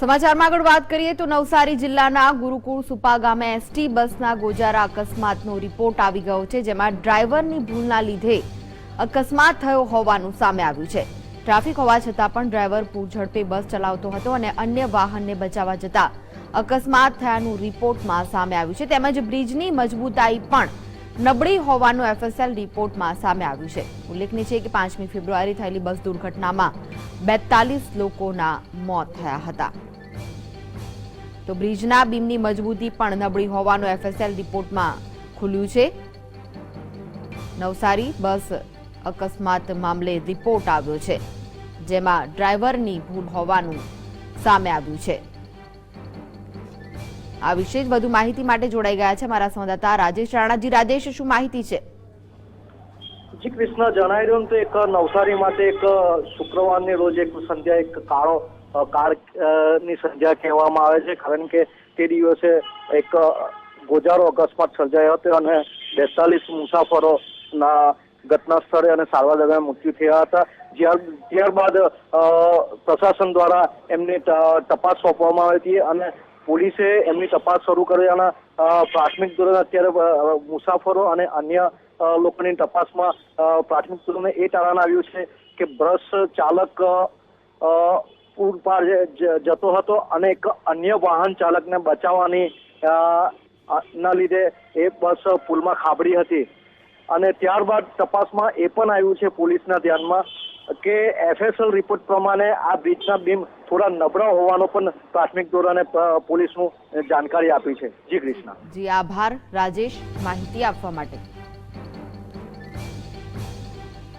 સમાચારમાં આગળ વાત કરીએ તો નવસારી જિલ્લાના ગુરુકુળ સુપા ગામે એસટી બસના ગોજારા અકસ્માતનો રિપોર્ટ આવી ગયો છે, જેમાં ડ્રાઈવરની ભૂલના લીધે અકસ્માત થયો હોવાનું સામે આવ્યું છે. ટ્રાફિક હોવા છતાં પણ ડ્રાઈવર પૂરઝડપે બસ ચલાવતો હતો અને અન્ય વાહનને બચાવવા જતા અકસ્માત થયાનું રિપોર્ટમાં સામે આવ્યું છે. તેમજ બ્રિજની મજબૂતાઈ પણ નબળી હોવાનું એફએસએલ રિપોર્ટમાં સામે આવ્યું છે. ઉલ્લેખનીય છે કે પાંચમી ફેબ્રુઆરી થયેલી બસ દુર્ઘટનામાં બેતાલીસ લોકોના મોત થયા હતા. તો બ્રિજના બીમની મજબૂતી પણ નબળી હોવાનું એફએસએલ રિપોર્ટમાં ખુલ્યું છે. નવસારી બસ અકસ્માત મામલે રિપોર્ટ આવ્યો છે, જેમાં ડ્રાઈવરની ભૂલ હોવાનું સામે આવ્યું છે. આ વિશે વધુ માહિતી માટે જોડાઈ ગયા છે મારા સંવાદદાતા રાજેશ રાણાજી. રાજેશ, શું માહિતી છે? જી કૃષ્ણ જણાવી રહ્યું તો એક નવસારી માટે એક શુક્રવારની રોજ એક સંધ્યા, એક કાળો કાળની સંધ્યા કહેવામાં આવે છે. કારણ કે તે દિવસે એક ગોજારો અકસ્માત સર્જાયો હતો અને બેતાલીસ મુસાફરો ના ઘટના સ્થળે અને સારવાર દરમિયાન મૃત્યુ થયા હતા. ત્યારબાદ પ્રશાસન દ્વારા એમને તપાસ સોંપવામાં આવી હતી અને પોલીસે એમની તપાસ શરૂ કરી અને પ્રાથમિક ધોરણે અત્યારે મુસાફરો અને અન્ય લોકોની તપાસમાં પ્રાથમિક ધોરણે એ તારણ આવ્યું છે કે બસ ચાલક અ, પૂર જતો હતો અને એક અન્ય વાહન ચાલકને બચાવવાની ના લીધે એ બસ પુલમાં ખાબડી હતી. અને ત્યારબાદ તપાસમાં એ પણ આવ્યું છે પોલીસના ધ્યાનમાં કે એફએસએલ રિપોર્ટ પ્રમાણે આ બ્રિજના બીમ થોડા નબળા હોવાનો પણ પ્રાથમિક ધોરણે પોલીસનું જાણકારી આપી છે. જી, કૃષ્ણ. જી, આભાર. રાજેશ, માહિતી આપવા માટે.